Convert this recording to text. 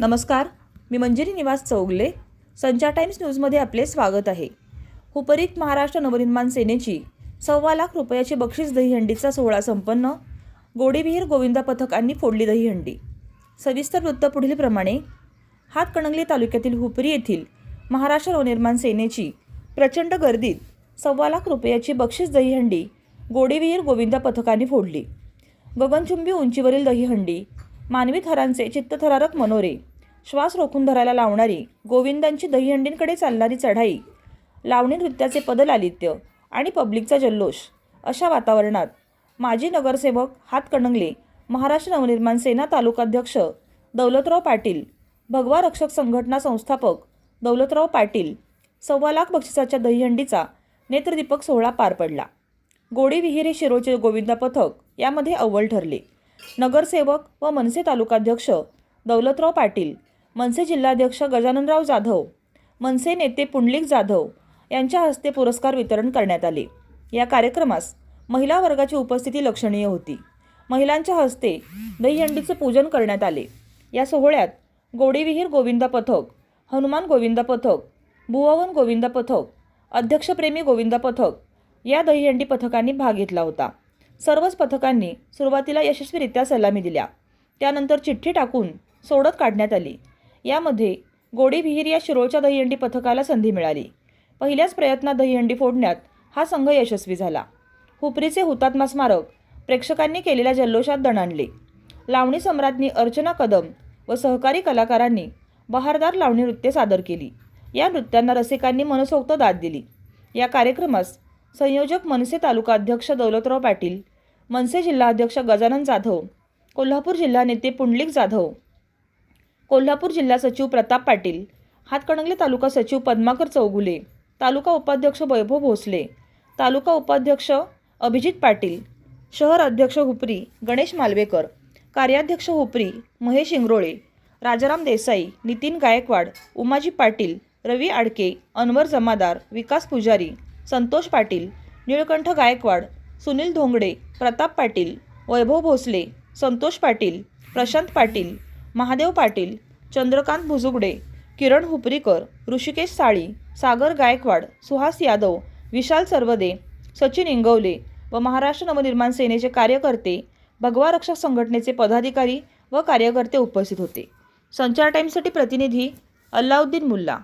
नमस्कार मी मंजिरी निवास चौगले. संचार टाइम्स न्यूजमध्ये आपले स्वागत आहे. हुपरीत महाराष्ट्र नवनिर्माण सेनेची सव्वा लाख रुपयाची बक्षीस दहीहंडीचा सोहळा संपन्न. गोडीविहीर गोविंदा पथकांनी फोडली दहीहंडी. सविस्तर वृत्त पुढीलप्रमाणे हातकणंगले तालुक्यातील हुपरी येथील महाराष्ट्र नवनिर्माण सेनेची प्रचंड गर्दीत सव्वा लाख रुपयाची बक्षीस दहीहंडी गोडीविहीर गोविंदा पथकाने फोडली. गगनचुंबी उंचीवरील दहीहंडी मानवी थरांचे चित्तथरारक मनोरे श्वास रोखून धरायला लावणारी गोविंदांची दहीहंडींकडे चालणारी चढाई लावणी नृत्याचे पदलालित्य आणि पब्लिकचा जल्लोष अशा वातावरणात माजी नगरसेवक हातकणंगले महाराष्ट्र नवनिर्माण सेना तालुकाध्यक्ष दौलतराव पाटील भगवा रक्षक संघटना संस्थापक दौलतराव पाटील सव्वा लाख बक्षिसाच्या दहीहंडीचा नेत्रदीपक सोहळा पार पडला. गोडी विहिरे शिरोचे गोविंदा पथक यामध्ये अव्वल ठरले. नगरसेवक व मनसे तालुकाध्यक्ष दौलतराव पाटील मनसे जिल्हाध्यक्ष गजाननराव जाधव मनसे नेते पुंडलिक जाधव यांच्या हस्ते पुरस्कार वितरण करण्यात आले. या कार्यक्रमास महिला वर्गाची उपस्थिती लक्षणीय होती. महिलांच्या हस्ते दहीहंडीचं पूजन करण्यात आले. या सोहळ्यात गोडीविहीर गोविंदा पथक हनुमान गोविंदा पथक भुवावन गोविंदा पथक अध्यक्षप्रेमी गोविंदा पथक या दहीहंडी पथकांनी भाग घेतला होता. सर्वच पथकांनी सुरुवातीला यशस्वीरित्या सलामी दिल्या. त्यानंतर चिठ्ठी टाकून सोडत काढण्यात आली. यामध्ये गोडी विहीर या शिरोळच्या दहीहंडी पथकाला संधी मिळाली. पहिल्याच प्रयत्नात दहीहंडी फोडण्यात हा संघ यशस्वी झाला. हुपरीचे हुतात्मा स्मारक प्रेक्षकांनी केलेल्या जल्लोषात दणाणले. लावणी सम्राज्ञी अर्चना कदम व सहकारी कलाकारांनी बहारदार लावणी नृत्य सादर केली. या नृत्यांना रसिकांनी मनसोक्त दाद दिली. या कार्यक्रमास संयोजक मनसे तालुका अध्यक्ष दौलतराव पाटील मनसे जिल्हाध्यक्ष गजानन जाधव कोल्हापूर जिल्हा नेते पुंडलिक जाधव कोल्हापूर जिल्हा सचिव प्रताप पाटील हातकणंगले तालुका सचिव पद्माकर चौगुले तालुका उपाध्यक्ष वैभव भोसले तालुका उपाध्यक्ष अभिजित पाटील शहर अध्यक्ष हुपरी गणेश मालवेकर कार्याध्यक्ष हुपरी महेश इंगरोळे राजाराम देसाई नितीन गायकवाड उमाजी पाटील रवी आडके अनवर जमादार विकास पुजारी संतोष पाटील निळकंठ गायकवाड सुनील धोंगडे प्रताप पाटील वैभव भोसले संतोष पाटील प्रशांत पाटील महादेव पाटील चंद्रकांत भुजुगडे किरण हुपरीकर ऋषिकेश साळी सागर गायकवाड सुहास यादव विशाल सरवदे सचिन इंगवले व महाराष्ट्र नवनिर्माण सेनेचे कार्यकर्ते भगवा रक्षक संघटनेचे पदाधिकारी व कार्यकर्ते उपस्थित होते. संचार टाईमसाठी प्रतिनिधी अल्लाउद्दीन मुल्ला.